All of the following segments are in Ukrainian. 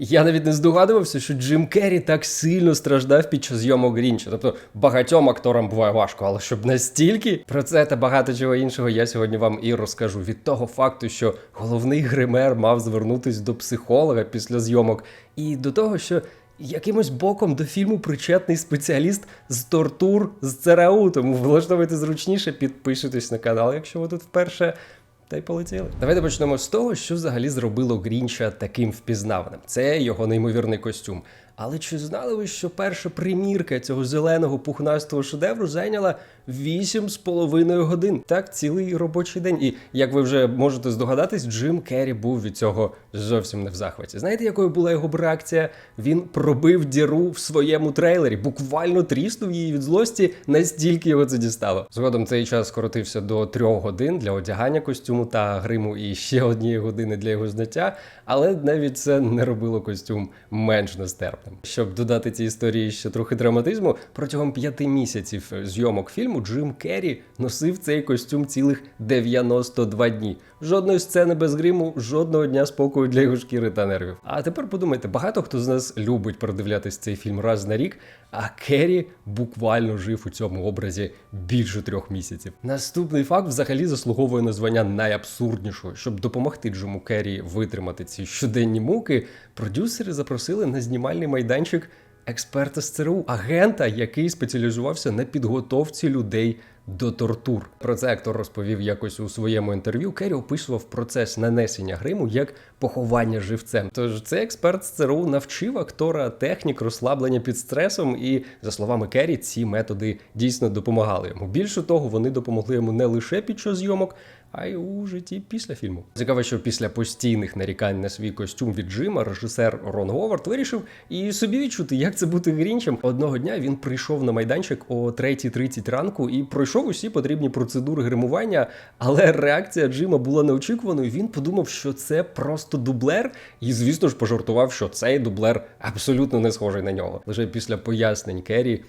Я навіть не здогадувався, що Джим Керрі так сильно страждав під час зйомок Грінча. Тобто багатьом акторам буває важко, але щоб настільки про це та багато чого іншого я сьогодні вам і розкажу. Від того факту, що головний гример мав звернутись до психолога після зйомок, і до того, що якимось боком до фільму причетний спеціаліст з тортур з ЦРУ. Тому влаштовуйте зручніше, підпишитесь на канал, якщо ви тут вперше. Та й полетіли. Давайте почнемо з того, що взагалі зробило Грінча таким впізнаваним. Це його неймовірний костюм. Але чи знали ви, що перша примірка цього зеленого пухнастого шедевру зайняла 8,5 годин? Так, цілий робочий день. І як ви вже можете здогадатись, Джим Керрі був від цього зовсім не в захваті. Знаєте, якою була його реакція? Він пробив діру в своєму трейлері, буквально тріснув її від злості, настільки його це дістало. Згодом цей час скоротився до трьох годин для одягання костюму та гриму і ще однієї години для його зняття, але навіть це не робило костюм менш нестерпним. Щоб додати цій історії ще трохи драматизму, протягом п'яти місяців зйомок фільму Джим Керрі носив цей костюм цілих 92 дні. Жодної сцени без гриму, жодного дня спокою для його шкіри та нервів. А тепер подумайте, багато хто з нас любить передивлятись цей фільм раз на рік, а Керрі буквально жив у цьому образі більше трьох місяців. Наступний факт взагалі заслуговує названня найабсурднішого. Щоб допомогти Джиму Керрі витримати ці щоденні муки, продюсери запросили на знімальний майданчик експерта з ЦРУ, агента, який спеціалізувався на підготовці людей до тортур. Про це актор розповів якось у своєму інтерв'ю. Керрі описував процес нанесення гриму як поховання живцем. Тож цей експерт з ЦРУ навчив актора технік розслаблення під стресом, і за словами Керрі, ці методи дійсно допомагали йому. Більше того, вони допомогли йому не лише під час зйомок. А й у житті після фільму. Цікаво, що після постійних нарікань на свій костюм від Джима режисер Рон Говард вирішив і собі відчути, як це бути грінчем. Одного дня він прийшов на майданчик о 3.30 ранку і пройшов усі потрібні процедури гримування. Але реакція Джима була неочікуваною. Він подумав, що це просто дублер, і звісно ж пожартував, що цей дублер абсолютно не схожий на нього. Лише після пояснень Керрі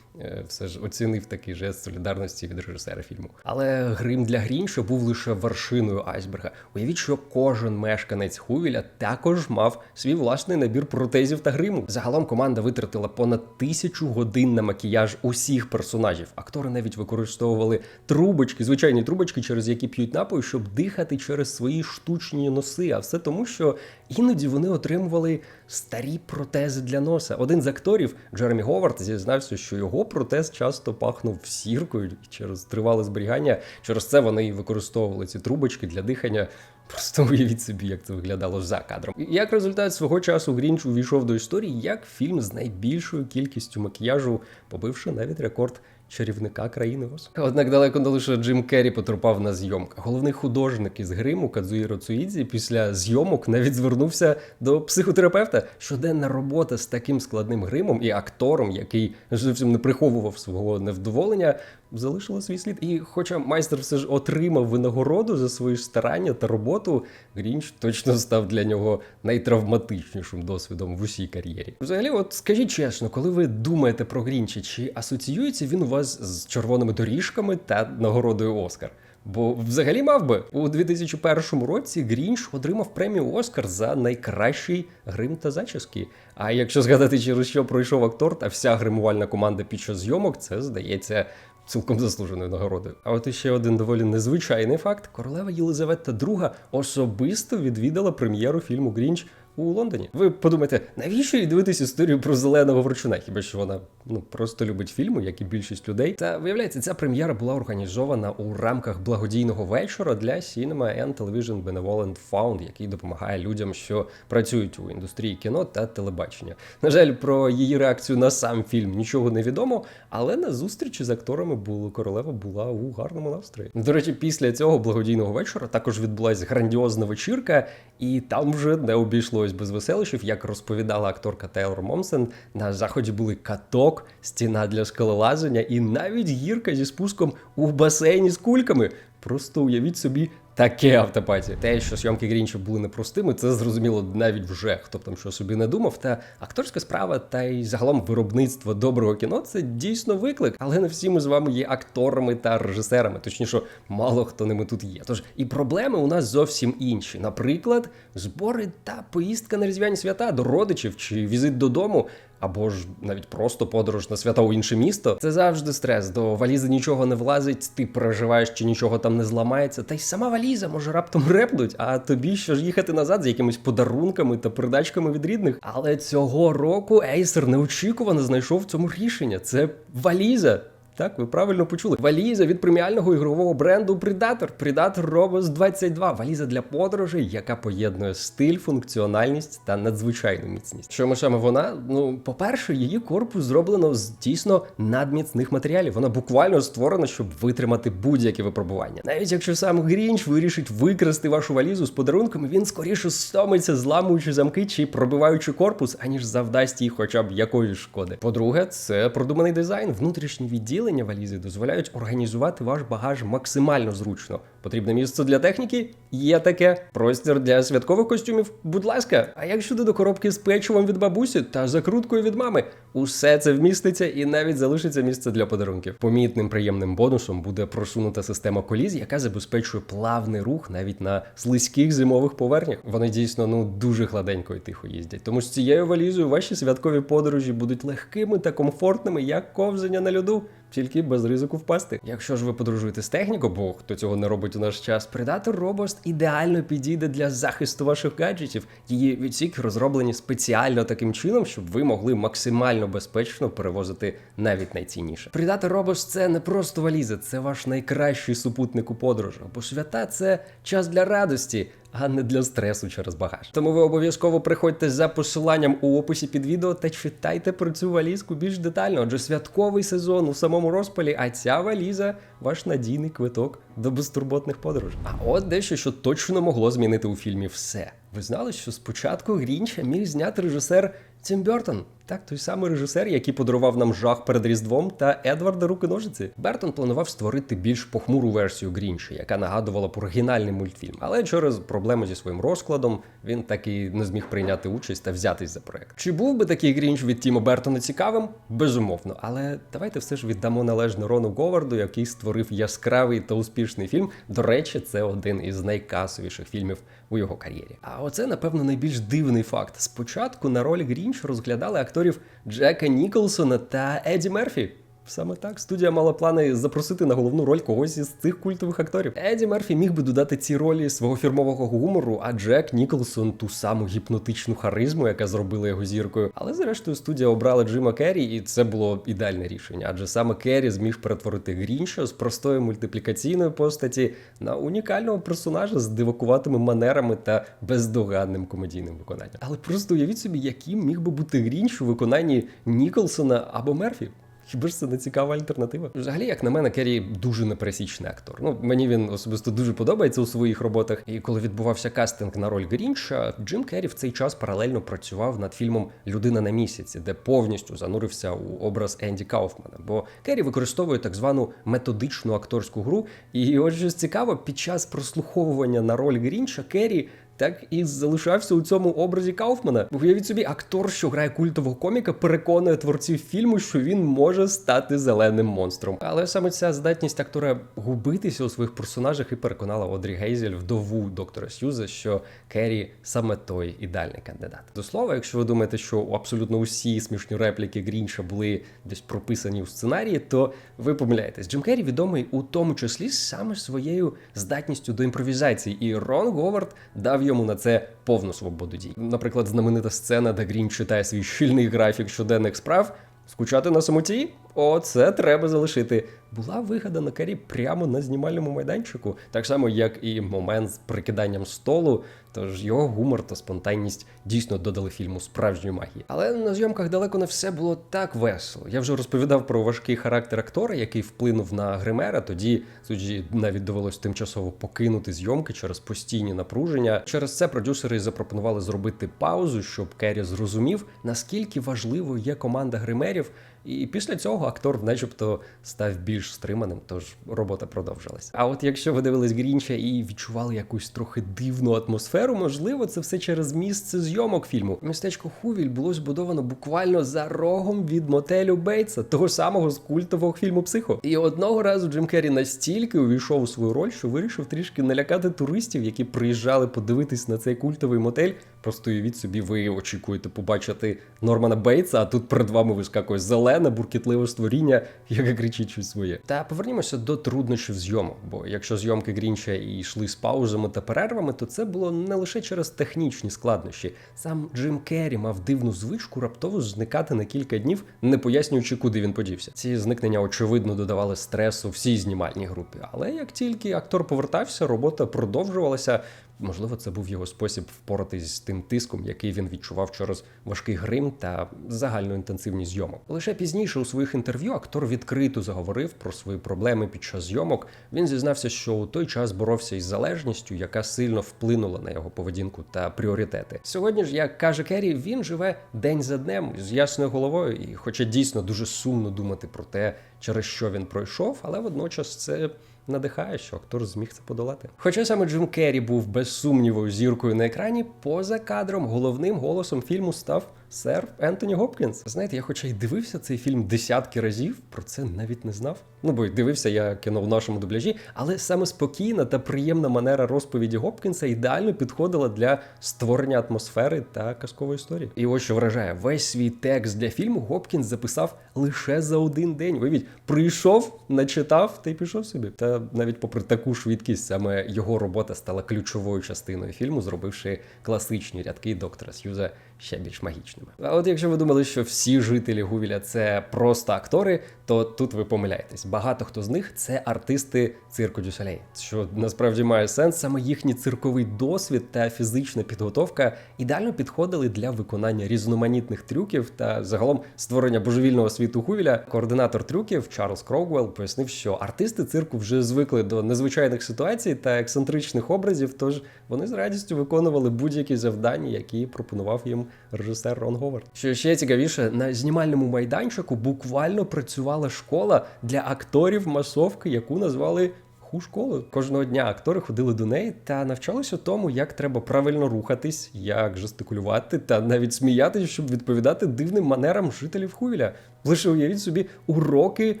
все ж оцінив такий жест солідарності від режисера фільму. Але грим для Грінча був лише вершиною айсберга. Уявіть, що кожен мешканець Хувіля також мав свій власний набір протезів та гриму. Загалом команда витратила понад тисячу годин на макіяж усіх персонажів. Актори навіть використовували трубочки, звичайні трубочки, через які п'ють напої, щоб дихати через свої штучні носи. А все тому, що іноді вони отримували старі протези для носа. Один з акторів Джеремі Говард зізнався, що його протез часто пахнув сіркою через тривале зберігання. Через це вони і використовували ці трубочки для дихання. Просто уявіть собі, як це виглядало за кадром. Як результат свого часу Грінч увійшов до історії як фільм з найбільшою кількістю макіяжу, побивши навіть рекорд чарівника країни Оз. Однак далеко не лише Джим Керрі потерпав на зйомках. Головний художник із гриму Кадзуїро Цуїдзі після зйомок навіть звернувся до психотерапевта. Щоденна робота з таким складним гримом і актором, який зовсім не приховував свого невдоволення, залишила свій слід. І, хоча майстер все ж отримав винагороду за свої старання та роботу, Грінч точно став для нього найтравматичнішим досвідом в усій кар'єрі. Взагалі, от скажіть чесно, коли ви думаєте про Грінча, чи асоціюється він у вас з червоними доріжками та нагородою Оскар? Бо взагалі мав би у 2001 році Грінч отримав премію Оскар за найкращий грим та зачіски. А якщо згадати, через що пройшов актор та вся гримувальна команда під час зйомок, це здається. Цілком заслуженою нагородою. А от іще один доволі незвичайний факт: королева Єлизавета II особисто відвідала прем'єру фільму Грінч у Лондоні. Ви подумаєте, навіщо їй дивитись історію про зеленого ворчуна? Хіба що вона ну просто любить фільми, як і більшість людей? Та виявляється, ця прем'єра була організована у рамках благодійного вечора для Cinema and Television Benevolent Fund, який допомагає людям, що працюють у індустрії кіно та телебачення. На жаль, про її реакцію на сам фільм нічого не відомо, але на зустрічі з акторами було королева була у гарному настрої. До речі, після цього благодійного вечора також відбулася грандіозна вечірка, і там вже не обійшлось без веселищів, як розповідала акторка Тейлор Момсен. На заході були каток, стіна для скалолазання і навіть гірка зі спуском у басейні з кульками. Просто уявіть собі Таке автопаті. Те, що зйомки Грінча були непростими, це зрозуміло навіть вже, хто б там що собі не думав. Та акторська справа, та й загалом виробництво доброго кіно це дійсно виклик. Але не всі ми з вами є акторами та режисерами. Точніше, мало хто ними тут є. Тож і проблеми у нас зовсім інші. Наприклад, збори та поїздка на різдвяні свята до родичів чи візит додому. Або ж навіть просто подорож на свята у інше місто. Це завжди стрес. До валізи нічого не влазить, ти переживаєш, чи нічого там не зламається. Та й сама валіза може раптом репнуть, а тобі що ж їхати назад з якимись подарунками та передачками від рідних. Але цього року Acer неочікувано знайшов в цьому рішення. Це валіза. Так, ви правильно почули. Валіза від преміального ігрового бренду Predator. Predator Robos 22. Валіза для подорожей, яка поєднує стиль, функціональність та надзвичайну міцність. Що саме вона? Ну, по-перше, її корпус зроблено з дійсно надміцних матеріалів. Вона буквально створена, щоб витримати будь-які випробування. Навіть якщо сам Грінч вирішить викрасти вашу валізу з подарунками, він скоріше стомиться, зламуючи замки чи пробиваючи корпус, аніж завдасть їй хоча б якоїсь шкоди. По-друге, це продуманий дизайн, внутрішні відділення валізи дозволяють організувати ваш багаж максимально зручно. Потрібне місце для техніки? Є таке. Простір для святкових костюмів? Будь ласка. А як щодо до коробки з печивом від бабусі та закруткою від мами? Усе це вміститься і навіть залишиться місце для подарунків. Помітним приємним бонусом буде просунута система коліз, яка забезпечує плавний рух навіть на слизьких зимових поверхнях. Вони дійсно ну дуже гладенько і тихо їздять. Тому з цією валізою ваші святкові подорожі будуть легкими та комфортними, як ковзання на льоду. Тільки без ризику впасти. Якщо ж ви подорожуєте з технікою, бо хто цього не робить у наш час, Predator Robust ідеально підійде для захисту ваших гаджетів. Її відсіки розроблені спеціально таким чином, щоб ви могли максимально безпечно перевозити навіть найцінніше. Predator Robust – це не просто валіза, це ваш найкращий супутник у подорожах, бо свята це час для радості а не для стресу через багаж. Тому ви обов'язково приходьте за посиланням у описі під відео та читайте про цю валізку більш детально, адже святковий сезон у самому розпалі, а ця валіза ваш надійний квиток до безтурботних подорожей. А от дещо, що точно могло змінити у фільмі все. Ви знали, що спочатку Грінча міг зняти режисер Тім Бертон. Так, той самий режисер, який подарував нам жах перед Різдвом та Едварда руки ножиці. Бертон планував створити більш похмуру версію Грінча, яка нагадувала про оригінальний мультфільм. Але через проблеми зі своїм розкладом він так і не зміг прийняти участь та взятись за проект. Чи був би такий Грінч від Тіма Бертона цікавим? Безумовно. Але давайте все ж віддамо належне Рону Говарду, який створив яскравий та успішний фільм. До речі, це один із найкасовіших фільмів у його кар'єрі. А оце, напевно, найбільш дивний факт. Спочатку на роль Грінч розглядали акторів Джека Ніколсона та Еді Мерфі. Саме так студія мала плани запросити на головну роль когось із цих культових акторів. Еді Мерфі міг би додати цій ролі свого фірмового гумору, а Джек Ніколсон ту саму гіпнотичну харизму, яка зробила його зіркою. Але зрештою студія обрала Джима Керрі, і це було ідеальне рішення. Адже саме Керрі зміг перетворити Грінча з простої мультиплікаційної постаті на унікального персонажа з дивакуватими манерами та бездоганним комедійним виконанням. Але просто уявіть собі, яким міг би бути Грінч у виконанні Ніколсона або Мерфі. Хіба ж це не цікава альтернатива? Взагалі, як на мене, Керрі дуже непересічний актор. Ну мені він особисто дуже подобається у своїх роботах. І коли відбувався кастинг на роль Грінча, Джим Керрі в цей час паралельно працював над фільмом Людина на місяці, де повністю занурився у образ Енді Кауфмана. Бо Керрі використовує так звану методичну акторську гру. І от щось цікаво, під час прослуховування на роль Грінча Керрі так і залишався у цьому образі Кауфмана. Уявіть собі, актор, що грає культового коміка, переконує творців фільму, що він може стати зеленим монстром. Але саме ця здатність актора губитися у своїх персонажах і переконала Одрі Гейзель, вдову доктора Сьюза, що Керрі саме той ідеальний кандидат. До слова, якщо ви думаєте, що абсолютно усі смішні репліки Грінша були десь прописані у сценарії, то ви помиляєтесь. Джим Керрі відомий у тому числі саме своєю здатністю до імпровізації, і Рон Говард дав йому на це повну свободу дій. Наприклад, знаменита сцена, де Грін читає свій щільний графік щоденних справ. Скучати на самоті? О, це треба залишити. Була вигадана Керрі прямо на знімальному майданчику, так само, як і момент з прикиданням столу. Тож його гумор та спонтанність дійсно додали фільму справжньої магії. Але на зйомках далеко не все було так весело. Я вже розповідав про важкий характер актора, який вплинув на гримера. Тоді суджі навіть довелось тимчасово покинути зйомки через постійні напруження. Через це продюсери запропонували зробити паузу, щоб Керрі зрозумів, наскільки важливою є команда гримерів І після цього актор, начебто, став більш стриманим, тож робота продовжилась. А от якщо ви дивились Грінча і відчували якусь трохи дивну атмосферу, можливо, це все через місце зйомок фільму. Містечко Хувіль було збудовано буквально за рогом від мотелю Бейтса, того самого з культового фільму Психо. І одного разу Джим Керрі настільки увійшов у свою роль, що вирішив трішки налякати туристів, які приїжджали подивитись на цей культовий мотель. Просто уявіть собі, ви очікуєте побачити Нормана Бейтса, а тут перед вами вискакує зелене, буркітливе створіння, яке кричить щось своє. Та повернімося до труднощів зйомок. Бо якщо зйомки Грінча і йшли з паузами та перервами, то це було не лише через технічні складнощі. Сам Джим Керрі мав дивну звичку раптово зникати на кілька днів, не пояснюючи, куди він подівся. Ці зникнення очевидно додавали стресу всій знімальній групі. Але як тільки актор повертався, робота продовжувалася. Можливо, це був його спосіб впоратись з тим тиском, який він відчував через важкий грим та загальну інтенсивність зйомок. Лише пізніше у своїх інтерв'ю актор відкрито заговорив про свої проблеми під час зйомок. Він зізнався, що у той час боровся із залежністю, яка сильно вплинула на його поведінку та пріоритети. Сьогодні ж, як каже Керрі, він живе день за днем з ясною головою, і хоча дійсно дуже сумно думати про те, через що він пройшов, але водночас це надихає, що актор зміг це подолати. Хоча саме Джим Керрі був без сумніву зіркою на екрані, поза кадром головним голосом фільму став сер Ентоні Гопкінс. Знаєте, я хоча й дивився цей фільм десятки разів, про це навіть не знав. Ну бо дивився я кіно в нашому дубляжі, але саме спокійна та приємна манера розповіді Гопкінса ідеально підходила для створення атмосфери та казкової історії. І ось що вражає, весь свій текст для фільму Гопкінс записав лише за один день. Вивіть, прийшов, начитав та й пішов собі. Та навіть попри таку швидкість, саме його робота стала ключовою частиною фільму, зробивши класичні рядки доктора Сьюза ще більш магічними. А от якщо ви думали, що всі жителі Гувіля це просто актори, то тут ви помиляєтесь. Багато хто з них це артисти цирку Дюсолей, що насправді має сенс. Саме їхній цирковий досвід та фізична підготовка ідеально підходили для виконання різноманітних трюків та загалом створення божевільного світу Гувіля. Координатор трюків Чарльз Кроугвелл пояснив, що артисти цирку вже звикли до незвичайних ситуацій та ексцентричних образів, тож вони з радістю виконували будь-які завдання, які пропонував їм режисер Рон Говард. Що ще цікавіше, на знімальному майданчику буквально працювала школа для акторів масовки, яку назвали ху школою. Кожного дня актори ходили до неї та навчалися тому, як треба правильно рухатись, як жестикулювати та навіть сміятися, щоб відповідати дивним манерам жителів Хувіля. Лише уявіть собі уроки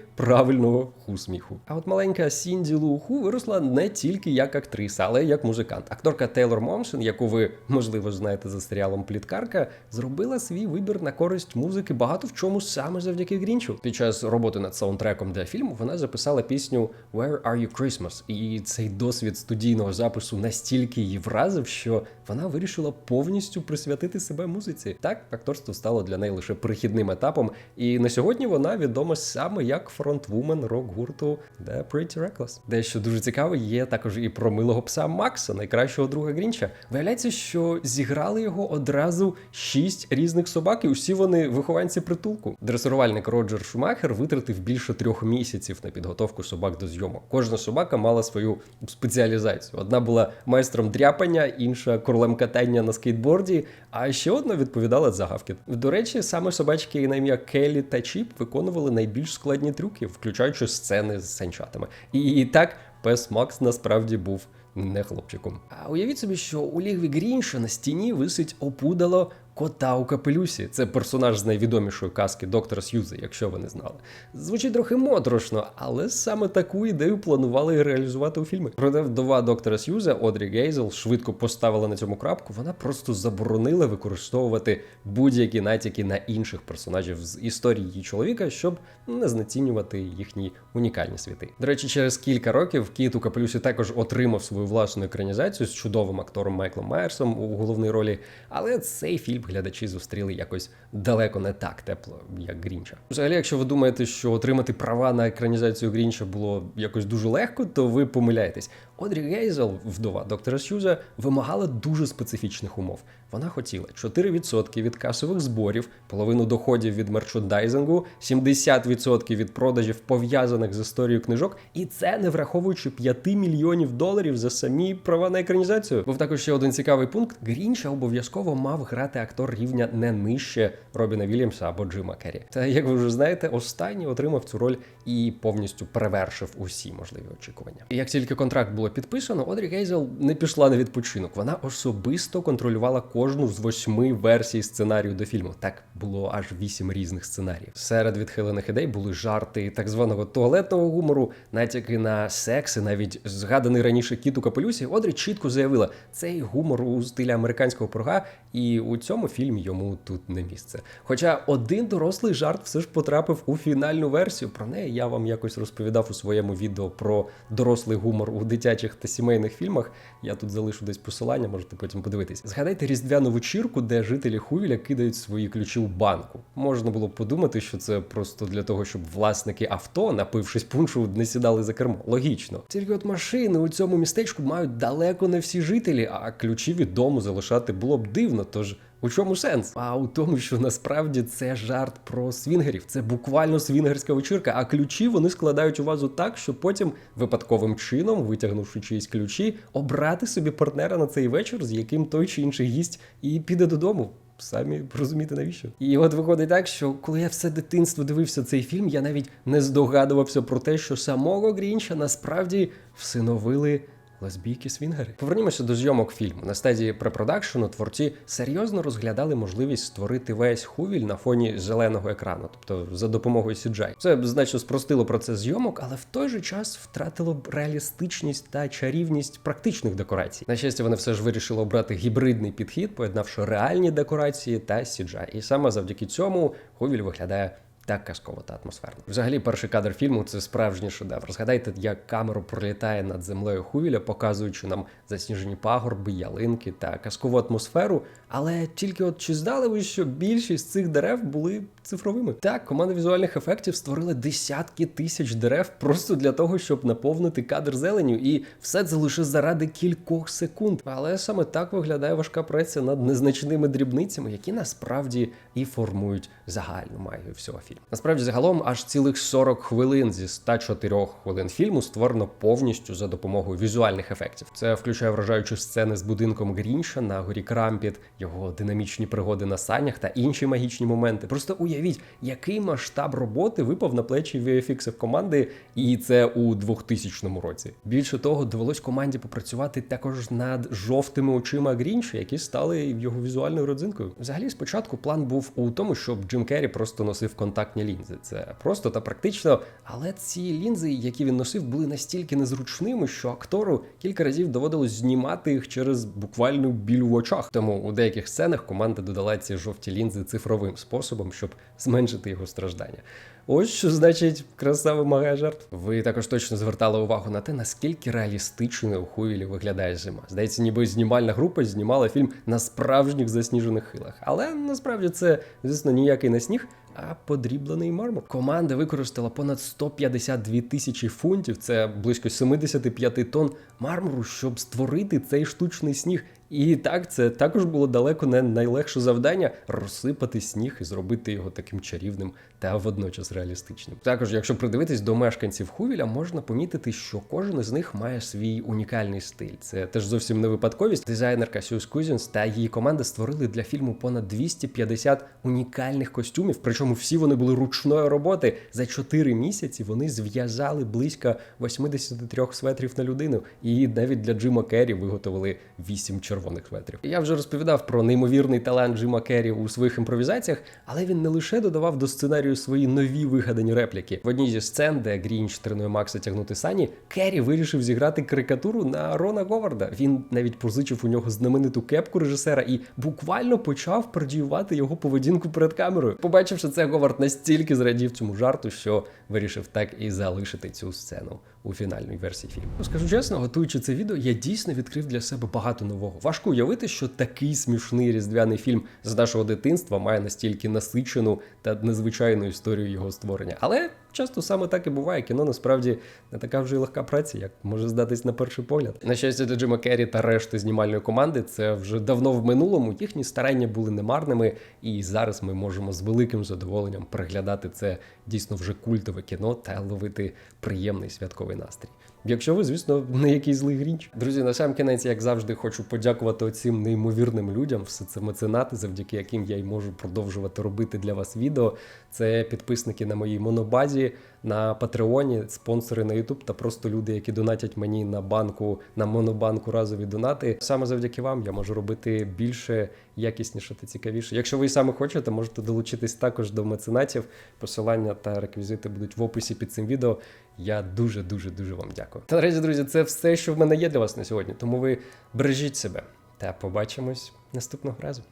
правильного ху-сміху. А от маленька Сінді Луху виросла не тільки як актриса, але й як музикант. Акторка Тейлор Момшен, яку ви можливо знаєте за серіалом Пліткарка, зробила свій вибір на користь музики багато в чому саме завдяки Грінчу. Під час роботи над саундтреком для фільму вона записала пісню Where Are You Christmas? І цей досвід студійного запису настільки її вразив, що вона вирішила повністю присвятити себе музиці. Так, акторство стало для неї лише перехідним етапом, і на сьогодні вона відома саме як фронтвумен рок-гурту The Pretty Reckless. Дещо дуже цікаве є також і про милого пса Макса, найкращого друга Грінча. Виявляється, що зіграли його одразу шість різних собак, і усі вони вихованці притулку. Дресирувальник Роджер Шумахер витратив більше трьох місяців на підготовку собак до зйомок. Кожна собака мала свою спеціалізацію. Одна була майстром дряпання, інша королем катання на скейтборді, а ще одна відповідала за гавкіт. До речі, саме собачки на ім'я Келлі та Чіп виконували найбільш складні трюки, включаючи сцени з санчатами. І так пес Макс насправді був не хлопчиком. А уявіть собі, що у лігві Грінша на стіні висить опудало кота у капелюсі. Це персонаж з найвідомішої казки доктора Сьюза, якщо ви не знали. Звучить трохи моторошно, але саме таку ідею планували реалізувати у фільмі. Проте вдова доктора Сьюза Одрі Гейзел швидко поставила на цьому крапку. Вона просто заборонила використовувати будь-які натяки на інших персонажів з історії її чоловіка, щоб не знецінювати їхні унікальні світи. До речі, через кілька років кіт у капелюсі також отримав свою власну екранізацію з чудовим актором Майклом Майерсом у головній ролі. Але цей фільм глядачі зустріли якось далеко не так тепло, як Грінча. Взагалі, якщо ви думаєте, що отримати права на екранізацію Грінча було якось дуже легко, то ви помиляєтесь. Одрі Гейзел, вдова доктора Сьюза, вимагала дуже специфічних умов. Вона хотіла 4% від касових зборів, половину доходів від мерчендайзингу, 70% від продажів пов'язаних з історією книжок, і це не враховуючи 5 мільйонів доларів за самі права на екранізацію. Був також ще один цікавий пункт: Грінча обов'язково мав грати актор рівня не нижче Робіна Вільямса або Джима Керрі. Та як ви вже знаєте, останній отримав цю роль і повністю перевершив усі можливі очікування. І як тільки контракт було підписано, Одрі Гейзел не пішла на відпочинок. Вона особисто контролювала кожну з восьми версій сценарію до фільму. Так було аж вісім різних сценаріїв. Серед відхилених ідей були жарти так званого туалетного гумору, натяки на секс, і навіть згаданий раніше кіт у капелюсі. Одрі чітко заявила, цей гумор у стилі американського порога, і у цьому фільмі йому тут не місце. Хоча один дорослий жарт все ж потрапив у фінальну версію. Про неї я вам якось розповідав у своєму відео про дорослий гумор у дитячих та сімейних фільмах. Я тут залишу десь посилання, можете потім подивитись. Згадайте різдвяну вечірку, де жителі Хувіля кидають свої ключі у банку. Можна було б подумати, що це просто для того, щоб власники авто, напившись пуншу, не сідали за кермо. Логічно. Тільки от машини у цьому містечку мають далеко не всі жителі, а ключі від дому залишати було б дивно. Тож у чому сенс? А у тому, що насправді це жарт про свінгерів. Це буквально свінгерська вечірка, а ключі вони складають у вазу так, що потім випадковим чином, витягнувши чиїсь ключі, обрати собі партнера на цей вечір, з яким той чи інший гість і піде додому. Самі розумієте навіщо? І от виходить так, що коли я все дитинство дивився цей фільм, я навіть не здогадувався про те, що самого Грінча насправді всиновили лесбійки свінгери. Повернімося до зйомок фільму. На стадії препродакшену творці серйозно розглядали можливість створити весь хувіль на фоні зеленого екрану, тобто за допомогою CGI. Це значно спростило процес зйомок, але в той же час втратило б реалістичність та чарівність практичних декорацій. На щастя, вони все ж вирішили обрати гібридний підхід, поєднавши реальні декорації та CGI. І саме завдяки цьому хувіль виглядає так казково та атмосферно. Взагалі, перший кадр фільму це справжній шедевр. Згадайте, як камера пролітає над землею Хувіля, показуючи нам засніжені пагорби, ялинки та казкову атмосферу. Але тільки от чи здали ви, що більшість цих дерев були цифровими? Так, команда візуальних ефектів створила десятки тисяч дерев просто для того, щоб наповнити кадр зеленю, і все це лише заради кількох секунд. Але саме так виглядає важка праця над незначними дрібницями, які насправді і формують загальну магію всього фільму. Насправді, загалом, аж цілих 40 хвилин зі 104 хвилин фільму створено повністю за допомогою візуальних ефектів. Це включає вражаючі сцени з будинком Грінша на горі Крампіт, його динамічні пригоди на санях та інші магічні моменти. Просто уявіть, який масштаб роботи випав на плечі VFX команди, і це у 2000 році. Більше того, довелось команді попрацювати також над жовтими очима Грінча, які стали його візуальною родзинкою. Взагалі, спочатку план був у тому, щоб Джим Керрі просто носив контактні лінзи. Це просто та практично. Але ці лінзи, які він носив, були настільки незручними, що актору кілька разів доводилось знімати їх через буквальну біль в очах. Тому у деяких сценах команда додала ці жовті лінзи цифровим способом, щоб зменшити його страждання. Ось що значить краса вимагає жертв. Ви також точно звертали увагу на те, наскільки реалістичною у Хувілі виглядає зима. Здається, ніби знімальна група знімала фільм на справжніх засніжених хилах. Але насправді це, звісно, ніякий не сніг, а подріблений мармур. Команда використала понад 152 тисячі фунтів, це близько 75 тонн мармуру, щоб створити цей штучний сніг. І так, це також було далеко не найлегше завдання розсипати сніг і зробити його таким чарівним та водночас реалістичним. Також, якщо придивитись до мешканців Хувіля, можна помітити, що кожен із них має свій унікальний стиль. Це теж зовсім не випадковість. Дизайнерка Сюз Кузінс та її команда створили для фільму понад 250 унікальних костюмів. Причому всі вони були ручної роботи. За 4 місяці вони зв'язали близько 83 светрів на людину. І навіть для Джима Керрі виготовили 8 червоних светрів. Я вже розповідав про неймовірний талант Джима Керрі у своїх імпровізаціях, але він не лише додавав до сценарію свої нові вигадані репліки. В одній зі сцен, де Грінч тренує Макса тягнути сані, Керрі вирішив зіграти карикатуру на Рона Говарда. Він навіть позичив у нього знамениту кепку режисера і буквально почав пародіювати його поведінку перед камерою. Побачивши це, Говард настільки зрадів цьому жарту, що вирішив так і залишити цю сцену у фінальній версії фільму. Ну, Скажу чесно, готуючи це відео, я дійсно відкрив для себе багато нового. Важко уявити, що такий смішний різдвяний фільм з нашого дитинства має настільки насичену та незвичайну історію його створення. Але часто саме так і буває. Кіно насправді не така вже й легка праця, як може здатись на перший погляд. На щастя, для Джима Керрі та решти знімальної команди це вже давно в минулому. Їхні старання були немарними, і зараз ми можемо з великим задоволенням переглядати це дійсно вже культове кіно та ловити приємний святковий настрій. Якщо ви, звісно, не якийсь злий грінч. Друзі, на сам кінець, як завжди, хочу подякувати оцим неймовірним людям. Все це меценати, завдяки яким я й можу продовжувати робити для вас відео. Це підписники на моїй монобазі, на Патреоні, спонсори на YouTube та просто люди, які донатять мені на банку, на монобанку разові донати. Саме завдяки вам я можу робити більше, якісніше та цікавіше. Якщо ви і саме хочете, можете долучитись також до меценатів. Посилання та реквізити будуть в описі під цим відео. Я дуже дуже дуже вам дякую. Та наразі, друзі, це все, що в мене є для вас на сьогодні. Тому ви бережіть себе та побачимось наступного разу.